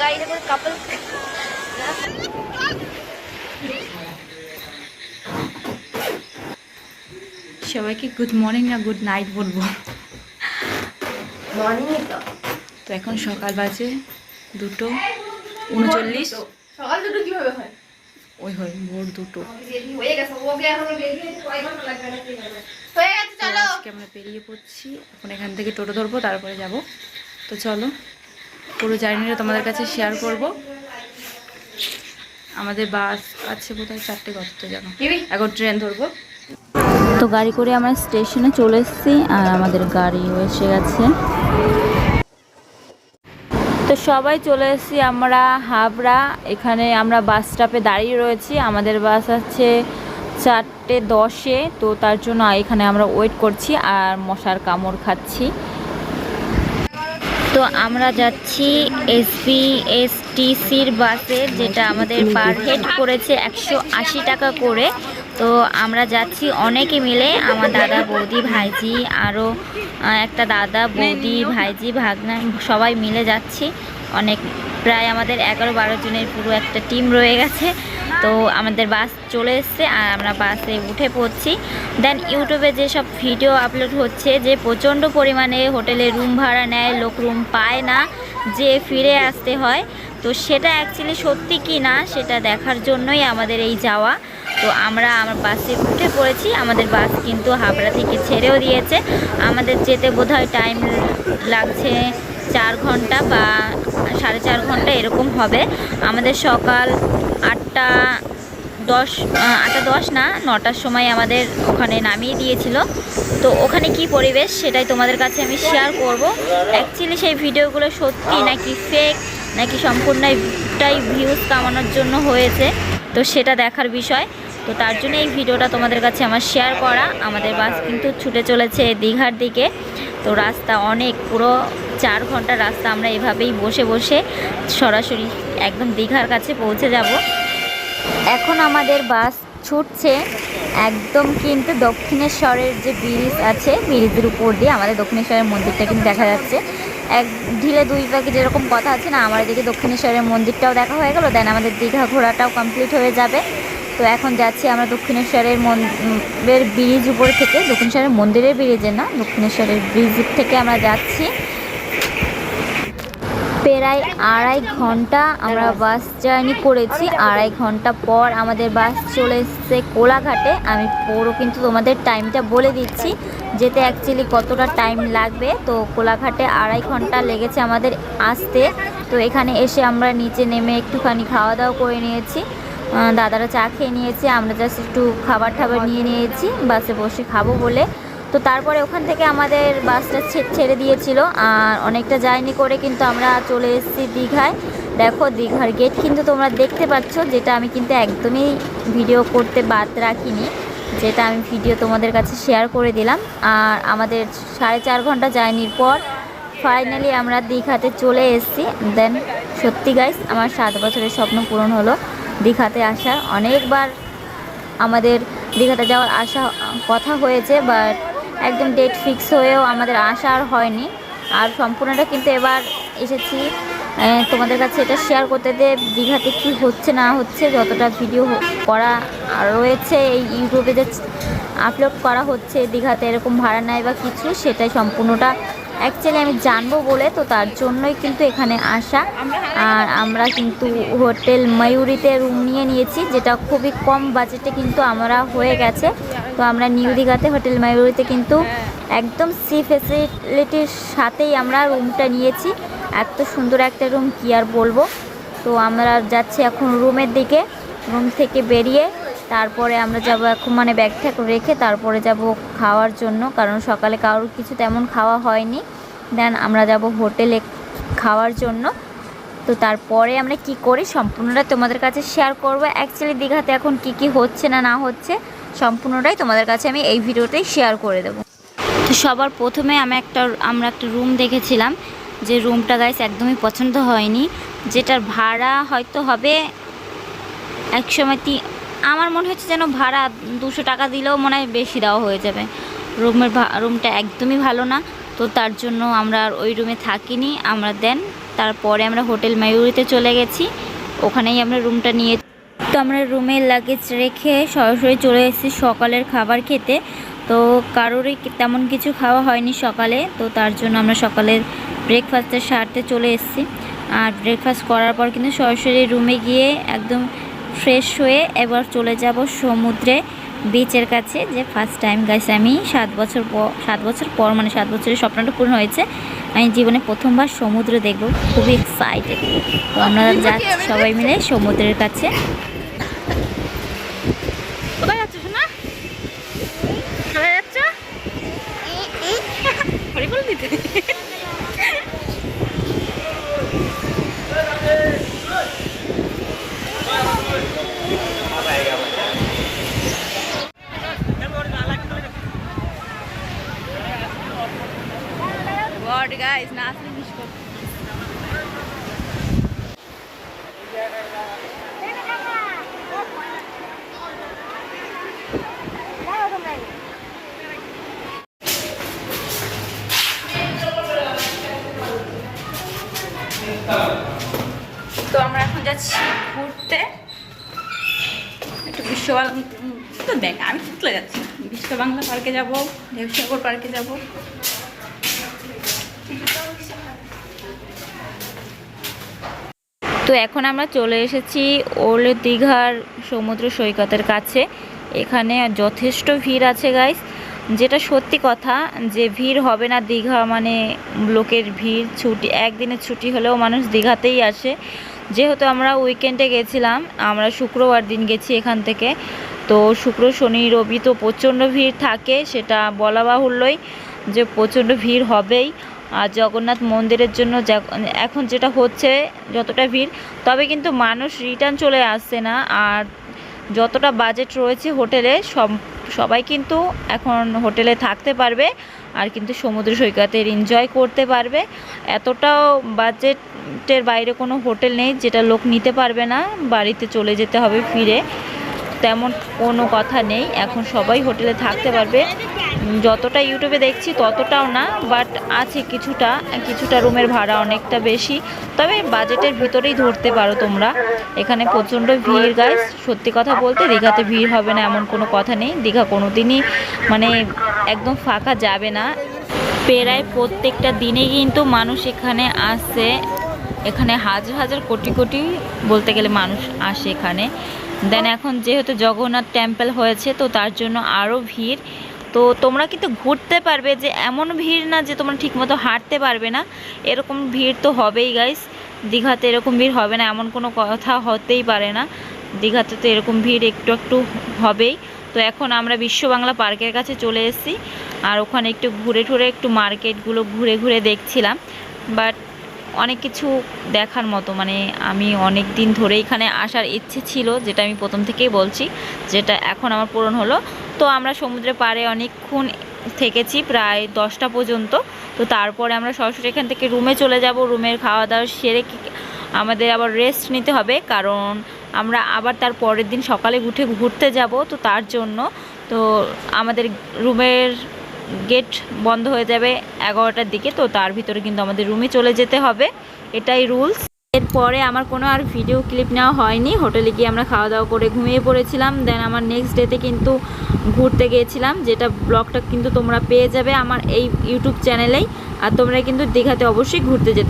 গাড়িতে করে কাপল সবাইকে গুড মর্নিং না গুড নাইট বলব। মর্নিং তো। তো এখন সকাল বাজে দুটো উনচল্লিশ। সকাল দুটো কীভাবে হয়? ওই হয় ভোর দুটো। আজকে আমরা বেরিয়ে পড়ছি এখন এখান থেকে টোটো ধরবো তারপরে যাব। তো চলো। পুরো জার্নিটা তোমাদের কাছে শেয়ার করব। আমাদের বাস আছে বোধহয় চারটে কত জানো এখন ট্রেন ধরবো। তো গাড়ি করে আমরা স্টেশনে চলে এসেছি আর আমাদের গাড়িও এসে গেছে। তো সবাই চলে এসেছি আমরা হাবড়া। এখানে আমরা বাস স্টপে দাঁড়িয়ে রয়েছি। আমাদের বাস আছে চারটে দশে। তো তার জন্য এখানে আমরা ওয়েট করছি আর মশার কামড় খাচ্ছি। তো আমরা যাচ্ছি এসবি এসটিসির বাসে, যেটা আমাদের পার হেড করেছে একশো আশি টাকা করে। তো আমরা যাচ্ছি অনেকে মিলে, আমার দাদা, বৌদি, ভাইজি আরও একটা দাদা, বৌদি, ভাইজি, ভাগনা, সবাই মিলে যাচ্ছি। অনেক, প্রায় আমাদের এগারো বারো জনের পুরো একটা টিম রয়ে গেছে। তো আমাদের বাস চলে এসছে, আর আমরা বাসে উঠে পড়ছি। দেন ইউটিউবে যেসব ভিডিও আপলোড হচ্ছে, যে প্রচণ্ড পরিমাণে হোটেলে রুম ভাড়া নেয়, লোক রুম পায় না, যে ফিরে আসতে হয়, তো সেটা অ্যাকচুয়ালি সত্যি কি না, সেটা দেখার জন্যই আমাদের এই যাওয়া। তো আমরা আমার বাসে উঠে পড়েছি, আমাদের বাস কিন্তু হাবড়া থেকে ছেড়েও দিয়েছে। আমাদের যেতে বোধহয় টাইম লাগছে চার ঘণ্টা বা সাড়ে চার ঘণ্টা এরকম হবে। আমাদের সকাল আটটা দশ আটটা দশ না, নটার সময় আমাদের ওখানে নামিয়ে দিয়েছিল। তো ওখানে কি পরিবেশ সেটাই তোমাদের কাছে আমি শেয়ার করব। অ্যাকচুয়ালি সেই ভিডিওগুলো সত্যি নাকি ফেক নাকি সম্পূর্ণটাই ভিউজ কামানোর জন্য হয়েছে। তো সেটা দেখার বিষয়। তো তার জন্য এই ভিডিওটা তোমাদের কাছে আমার শেয়ার করা। আমাদের বাস কিন্তু ছুটে চলেছে দীঘার দিকে। তো রাস্তা অনেক, পুরো চার ঘণ্টা রাস্তা আমরা এভাবেই বসে বসে সরাসরি একদম দীঘার কাছে পৌঁছে যাব। এখন আমাদের বাস ছুটছে একদম কিন্তু দক্ষিণেশ্বরের যে ব্রিজ আছে ব্রিজের উপর দিয়ে আমাদের দক্ষিণেশ্বরের মন্দিরটা কিন্তু দেখা যাচ্ছে। এক ঢিলে দুই পাখি যেরকম কথা আছে না, আমার এদিকে দক্ষিণেশ্বরের মন্দিরটাও দেখা হয়ে গেল দেন আমাদের দীঘা ঘোরাটাও কমপ্লিট হয়ে যাবে। তো এখন যাচ্ছি আমরা দক্ষিণেশ্বরের মন্দিরের ব্রিজ উপর থেকে। দক্ষিণেশ্বরের মন্দিরের ব্রিজে না, দক্ষিণেশ্বরের ব্রিজ থেকে আমরা যাচ্ছি। প্রায় আড়াই ঘণ্টা আমরা বাস জার্নি করেছি। আড়াই ঘণ্টা পর আমাদের বাস চলে এসছে কোলাঘাটে। আমি পুরো কিন্তু তোমাদের টাইমটা বলে দিচ্ছি, যেতে অ্যাকচুয়ালি কতটা টাইম লাগবে। তো কোলাঘাটে আড়াই ঘণ্টা লেগেছে আমাদের আসতে। তো এখানে এসে আমরা নিচে নেমে একটুখানি খাওয়া দাওয়া করে নিয়েছি। দাদারা চা খেয়ে নিয়েছে, আমরা জাস্ট একটু খাবার ঠাবার নিয়ে নিয়েছি, বাসে বসে খাব বলে। তো তারপরে ওখান থেকে আমাদের বাসটা ছেড়ে দিয়েছিল। আর অনেকটা জার্নি করে কিন্তু আমরা চলে এসেছি দীঘায়। দেখো, দীঘার গেট কিন্তু তোমরা দেখতে পাচ্ছ, যেটা আমি কিন্তু একদমই ভিডিও করতে বাদ রাখিনি, যেটা আমি ভিডিও তোমাদের কাছে শেয়ার করে দিলাম। আর আমাদের সাড়ে চার ঘণ্টা জার্নির পর ফাইনালি আমরা দীঘাতে চলে এসেছি। দেন সত্যি গাইস আমার সাত বছরের স্বপ্ন পূরণ হলো দীঘাতে আসার। অনেকবার আমাদের দীঘাতে যাওয়ার আশা, কথা হয়েছে বাট একদম ডেট ফিক্স হয়েও আমাদের আসা আর হয়নি। আর সম্পূর্ণটা কিন্তু এবার এসেছি। তোমাদের কাছে এটা শেয়ার করতে দে, দীঘাতে কি হচ্ছে, না হচ্ছে, যতটা ভিডিও করা রয়েছে, এই ইউটিউবে যে আপলোড করা হচ্ছে, দীঘাতে এরকম ভাড়া নেয় বা কিছু, সেটাই সম্পূর্ণটা অ্যাকচুয়ালি আমি জানব বলে, তো তার জন্যই কিন্তু এখানে আসা। আর আমরা কিন্তু হোটেল ময়ূরীতে রুম নিয়ে নিয়েছি, যেটা খুবই কম বাজেটে কিন্তু আমরা হয়ে গেছে। তো আমরা নিউ দীঘাতে হোটেল ময়ূরীতে কিন্তু একদম সি ফেসিলিটির সাথেই আমরা রুমটা নিয়েছি। এত সুন্দর একটা রুম কি আর বলব? তো আমরা যাচ্ছি এখন রুমের দিকে রুম থেকে বেরিয়ে তারপরে আমরা যাব এখন মানে ব্যাগ ট্যাগ রেখে তারপরে যাব খাওয়ার জন্য কারণ সকালে কারোর কিছু তেমন খাওয়া হয়নি। দেন আমরা যাব হোটেলে খাওয়ার জন্য। তো তারপরে আমরা কি করি সম্পূর্ণটা তোমাদের কাছে শেয়ার করব। অ্যাকচুয়ালি দীঘাতে এখন কি কি হচ্ছে না না হচ্ছে সম্পূর্ণটাই তোমাদের কাছে আমি এই ভিডিওতেই শেয়ার করে দেবো। তো সবার প্রথমে আমি একটা, আমরা একটা রুম দেখেছিলাম, যে রুমটা গাইস একদমই পছন্দ হয়নি, যেটার ভাড়া হয়তো হবে এক সময় তি, আমার মনে হচ্ছে যেন ভাড়া দুশো টাকা দিলেও মনে হয় বেশি দেওয়া হয়ে যাবে। রুমের রুমটা একদমই ভালো না, তো তার জন্য আমরা আর ওই রুমে থাকিনি, আমরা দেন, তারপরে আমরা হোটেল মায়ুরিতে চলে গেছি, ওখানেই আমরা রুমটা নিয়ে তো আমরা রুমে লাগেজ রেখে সরাসরি চলে এসেছি সকালের খাবার খেতে। তো কারোরই তেমন কিছু খাওয়া হয়নি সকালে তো তার জন্য আমরা সকালের ব্রেকফাস্টের সারতে চলে এসেছি। আর ব্রেকফাস্ট করার পর কিন্তু সরাসরি রুমে গিয়ে একদম ফ্রেশ হয়ে এবার চলে যাব সমুদ্রে বিচের কাছে যে ফার্স্ট টাইম গাইস আমি সাত বছর পর সাত বছর পর মানে সাত বছরের স্বপ্নটা পূর্ণ হয়েছে আমি জীবনে প্রথমবার সমুদ্র দেখব খুবই এক্সাইটেড তো আমরা যাচ্ছি সবাই মিলে সমুদ্রের কাছে কোথায় যাচ্ছ শোনা কোথায় যাচ্ছ হরিবল দিতে গড গাইস না আসলে মিস তো আমরা এখন যাচ্ছি ঘুরতে। একটু বিশ্ব তো দেখ, আমি চলে যাচ্ছি। বিশ্ব বাংলা পার্কে যাব, দেবসাগর পার্কে যাব। তো এখন আমরা চলে এসেছি ওল্ড দীঘার সমুদ্র সৈকতের কাছে। এখানে যথেষ্ট ভিড় আছে গাইস যেটা সত্যি কথা যে ভিড় হবে না দীঘা মানে লোকের ভিড়, ছুটি, একদিনের ছুটি হলেও মানুষ দীঘাতেই আসে। যেহেতু আমরা উইকেন্ডে গেছিলাম, আমরা শুক্রবার দিন গেছি এখান থেকে। তো শুক্র, শনি, রবি তো প্রচণ্ড ভিড় থাকে, সেটা বলা বাহুল্যই যে প্রচণ্ড ভিড় হবেই। আর জগন্নাথ মন্দিরের জন্য এখন যেটা হচ্ছে যতটা ভিড়, তবে কিন্তু মানুষ রিটার্ন চলে আসছে না। আর যতটা বাজেট রয়েছে হোটেলে, সব সবাই কিন্তু এখন হোটেলে থাকতে পারবে আর কিন্তু সমুদ্র সৈকতের এনজয় করতে পারবে। এতটাও বাজেটের বাইরে কোনো হোটেল নেই যেটা লোক নিতে পারবে না, বাড়িতে চলে যেতে হবে ফিরে। তেমন কোনো কথা নেই। এখন সবাই হোটেলে থাকতে পারবে। যতটা ইউটিউবে দেখছি ততটাও না বাট আছে কিছুটা কিছুটা রুমের ভাড়া অনেকটা বেশি। তবে বাজেটের ভিতরেই ধরতে পারো তোমরা। এখানে প্রচণ্ড ভিড় গাইস সত্যি কথা বলতে দীঘাতে ভিড় হবে না, এমন কোনো কথা নেই। দীঘা কোনো দিনই মানে একদম ফাঁকা যাবে না। প্রায় প্রত্যেকটা দিনে কিন্তু মানুষ এখানে আসে। এখানে হাজার হাজার, কোটি কোটি বলতে গেলে মানুষ আসে এখানে। দেন এখন যেহেতু জগন্নাথ টেম্পল হয়েছে, তো তার জন্য আরও ভিড়। তো তোমরা কিন্তু ঘুরতে পারবে যে এমন ভিড় না যে তোমরা ঠিকমতো হাঁটতে পারবে না। এরকম ভিড় তো হবেই গাইস দীঘাতে এরকম ভিড় হবে না, এমন কোনো কথা হতেই পারে না। দীঘাতে তো এরকম ভিড় একটু একটু হবেই। তো এখন আমরা বিশ্ব বাংলা পার্কের কাছে চলে এসেছি। আর ওখানে একটু ঘুরে টুরে একটু মার্কেটগুলো ঘুরে ঘুরে দেখছিলাম। বাট অনেক কিছু দেখার মতো মানে আমি অনেক দিন ধরে এখানে আসার ইচ্ছে ছিল, যেটা আমি প্রথম থেকেই বলছি, যেটা এখন আমার পূরণ হলো। তো আমরা সমুদ্রের পাড়ে অনেকক্ষণ থেকেছি, প্রায় দশটা পর্যন্ত। তো তারপরে আমরা সরাসরি এখান থেকে রুমে চলে যাব, রুমের খাওয়া দাওয়া সেরে আমাদের আবার রেস্ট নিতে হবে, কারণ আমরা আবার তার পরের দিন সকালে উঠে ঘুরতে যাব, তো তার জন্য। তো আমাদের রুমের গেট বন্ধ হয়ে যাবে এগারোটার দিকে, তো তার ভিতরে কিন্তু আমাদের রুমে চলে যেতে হবে। এটাই রুলস এরপরে আমার কোনো আর ভিডিও ক্লিপ নেওয়া হয়নি। হোটেলে গিয়ে আমরা খাওয়া দাওয়া করে ঘুমিয়ে পড়েছিলাম। দেন আমার নেক্সট ডেতে কিন্তু ঘুরতে গিয়েছিলাম, যেটা ব্লগটা কিন্তু তোমরা পেয়ে যাবে আমার এই ইউটিউব চ্যানেলেই আর তোমরা কিন্তু দীঘাতে অবশ্যই ঘুরতে যেতে